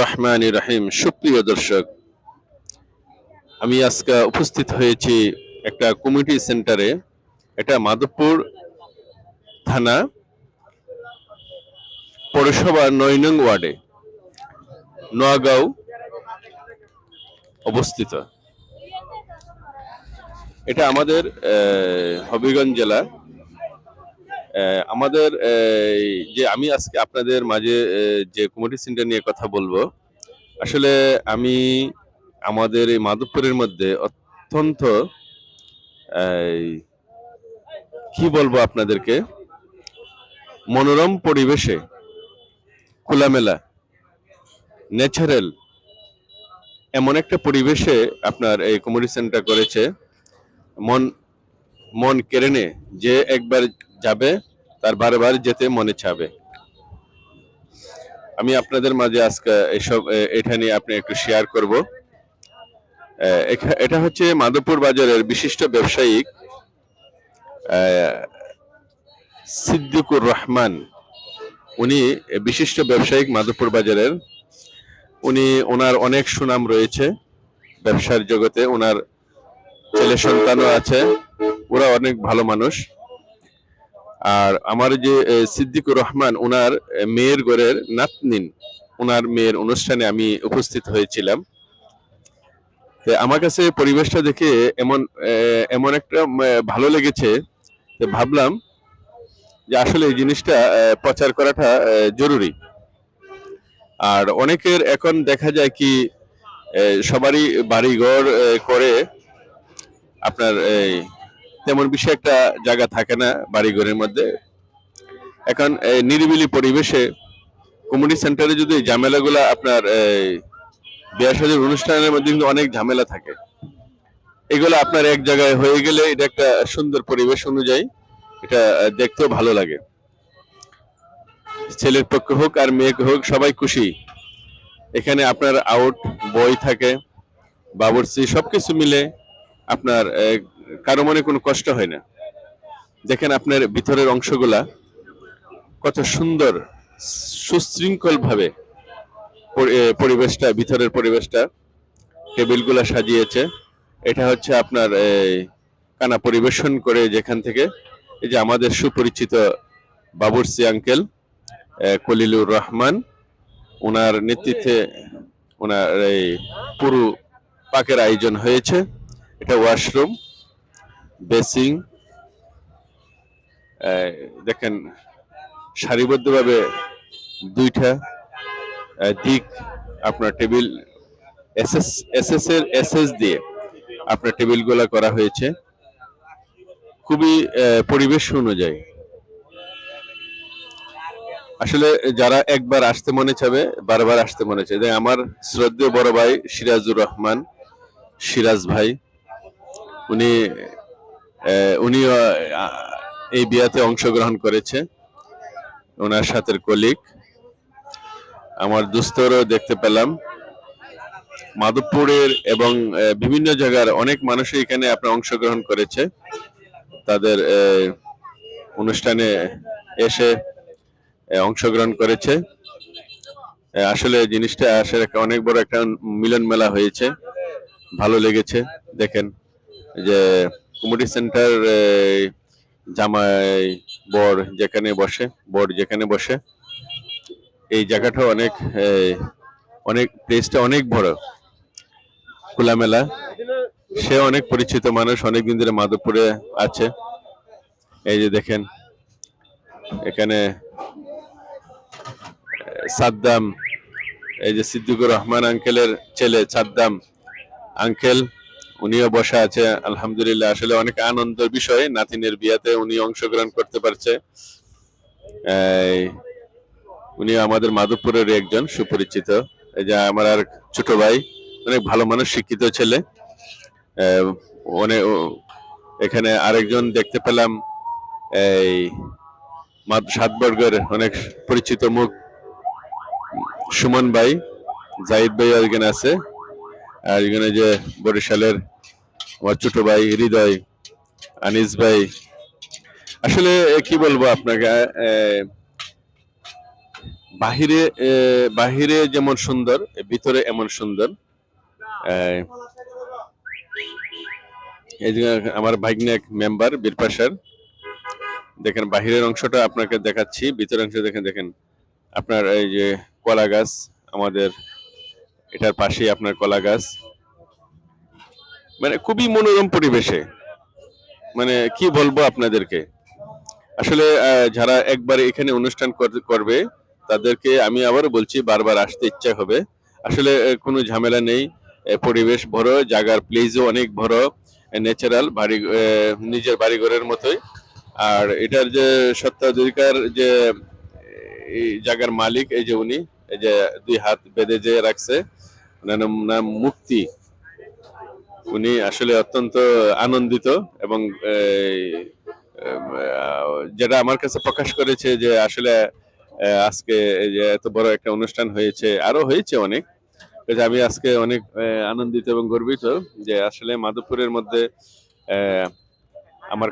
রহমান রাহিম। সুপ্রিয় দর্শক, আমি আজকে উপস্থিত হয়েছি একটা কমিউনিটি সেন্টারে, এটা মাধবপুর থানা, পৌরসভা নয় নং ওয়ার্ডে নোয়াগাঁও অবস্থিত। এটা আমাদের হবিগঞ্জ জেলা। আমাদের যে আমি আজকে আপনাদের মাঝে যে কমিটি সেন্টার নিয়ে কথা বলব, আসলে আমি আমাদের এই মাধবপুরের মধ্যে অত্যন্ত কি বলব আপনাদেরকে, মনোরম পরিবেশে, খোলামেলা ন্যাচারাল এমন একটা পরিবেশে আপনার এই কমিউনিটি সেন্টার করেছে। মন মন কেড়ে নে যে একবার যাবে, তার বারবার যেতে মনে চাবে। আমি আপনাদের মাঝে আজকে এসব এটা নিয়ে আপনি একটু শেয়ার করব। এটা হচ্ছে মাধবপুর বাজারের বিশিষ্ট ব্যবসায়িক সিদ্দিকুর রহমান। উনি বিশিষ্ট ব্যবসায়িক মাধবপুর বাজারের। উনি ওনার অনেক সুনাম রয়েছে ব্যবসার জগতে, ওনার ছেলে সন্তানও আছে ওরা অনেক ভালো মানুষ। আর আমার যে সিদ্দিকুর রহমান ওনার মেয়ের ঘরের নাতনিন ওনার মেয়ের অনুষ্ঠানে আমি উপস্থিত হয়েছিলাম। আমার কাছে পরিবেশটা দেখে এমন এমন একটা ভালো লেগেছে ভাবলাম যে আসলে এই জিনিসটা প্রচার করাটা জরুরি। আর অনেকের এখন দেখা যায় কি সবারই বাড়িঘর এ, করে আপনার এই তেমন বেশি একটা জায়গা থাকে না বাড়িঘরের মধ্যে। এখন এই নিরিবিলি পরিবেশে কমিউনিটি সেন্টারে যদি ঝামেলাগুলা আপনার এই বিয়ে শাদীর অনুষ্ঠানের মধ্যে কিন্তু অনেক ঝামেলা থাকে। এগুলো আপনার এক জায়গায় হয়ে গেলে এটা একটা সুন্দর পরিবেশ অনুযায়ী এটা দেখতেও ভালো লাগে। ছেলের পক্ষ হোক আর মেয়ে হোক, সবাই খুশি। এখানে আপনার আউট বই থাকে বাবরসি সবকিছু মিলে আপনার কারও মনে কোনো কষ্ট হয় না। দেখেন আপনার ভিতরের অংশগুলা কত সুন্দর সুশৃঙ্খল ভাবে পরিবেশটা, ভিতরের পরিবেশটা, টেবিলগুলা সাজিয়েছে। এটা হচ্ছে আপনার কানা পরিবেশন করে যেখান থেকে, এই যে আমাদের সুপরিচিত বাবুরসি আঙ্কেল কলিলুর রহমান, ওনার নেতৃত্বে ওনার এই পুরো পাকের আয়োজন হয়েছে। এটা ওয়াশরুম বেসিং দেখেন সারিবদ্ধভাবে দুইটা দিক আপনার টেবিল এসএস এসএস এর এসএস দিয়ে আপনার টেবিলগুলো করা হয়েছে। খুবই পরিবেশ অনুযায়ী। আসলে যারা একবার আসতে মনে চাবে, বারবার আসতে মনে যে আমার শ্রদ্ধেয় বড় ভাই সিরাজুর রহমান, সিরাজ ভাই। উনি উনি এই বিয়াতে অংশগ্রহণ করেছে। ওনার সাথে কলিগ। আমার দুস্তরও দেখতে পেলাম। মাধবপুরের এবং বিভিন্ন জায়গার অনেক মানুষই এখানে আপনার অংশগ্রহণ করেছে। তাদের অনুষ্ঠানে এসে অংশগ্রহণ করেছে। আসলে জিনিসটা, আসলে অনেক বড় একটা মিলন মেলা হয়েছে। ভালো লেগেছে, দেখেন। যে কমিউনিটি সেন্টার জামাই বর যেখানে বসে, বর যেখানে বসে, এই জায়গাটা অনেক অনেক প্লেসটা অনেক বড়, খোলামেলা। সে অনেক পরিচিত মানুষ অনেক দিন ধরে মাধবপুরে আছে। এই যে দেখেন, এখানে, সাদ্দাম, এই যে সিদ্দিকুর রহমান আঙ্কেলের ছেলে সাদ্দাম আঙ্কেল। উনিও বসা আছে, আলহামদুলিল্লাহ। আসলে অনেক আনন্দের বিষয়, নাতিনের বিয়াতে উনি অংশগ্রহণ করতে পারছে। উনি আমাদের মাধবপুরের একজন, সুপরিচিত। এই যে আমার আর ছোট ভাই, অনেক ভালো মানুষ, শিক্ষিত ছেলে। অনেক এখানে আরেকজন দেখতে পেলাম। এই সাতবর্গের অনেক পরিচিত মুখ। সুমন ভাই, জাহিদ ভাই এখানে আছে। আর এখানে যে বরিশালের আমার ছোট ভাই হৃদয়, আনিস ভাই। আসলে কি বলব আপনাকে বাহিরে বাহিরে যেমন সুন্দর ভিতরে এমন সুন্দর। আমার ভাগ্নেক মেম্বার বীরপাশার দেখেন, বাহিরের অংশটা আপনাকে দেখাচ্ছি, ভিতরের অংশ দেখেন দেখেন। আপনার এই যে কলা গাছ, আমাদের এটার পাশেই আপনার কলা গাছ। মানে খুবই মনোরম পরিবেশে। মানে কি বলব আপনাদেরকে? আসলে যারা একবার এখানে অনুষ্ঠান করবে, তাদেরকে আমি আবারও বলছি, বারবার আসতে ইচ্ছা হবে। আসলে কোনো ঝামেলা নেই। পরিবেশ বড়, জায়গার প্লেসও অনেক বড় ন্যাচারাল বাড়ি নিজের বাড়িঘরের মতোই। আর এটার যে সত্ত্বাধিকার যে এই জায়গার মালিক, এই যে উনি এই যে দুই হাত বেঁধে যে রাখছে, নাম মুক্তি। উনি আসলে অত্যন্ত আনন্দিত এবং যেটা আমার কাছে প্রকাশ করেছে যে আসলে আজকে যে এত বড় একটা অনুষ্ঠান হয়েছে, আরও হয়েছে অনেক। আমি আজকে অনেক আনন্দিত এবং গর্বিত যে আসলে মাধবপুরের মধ্যে আমার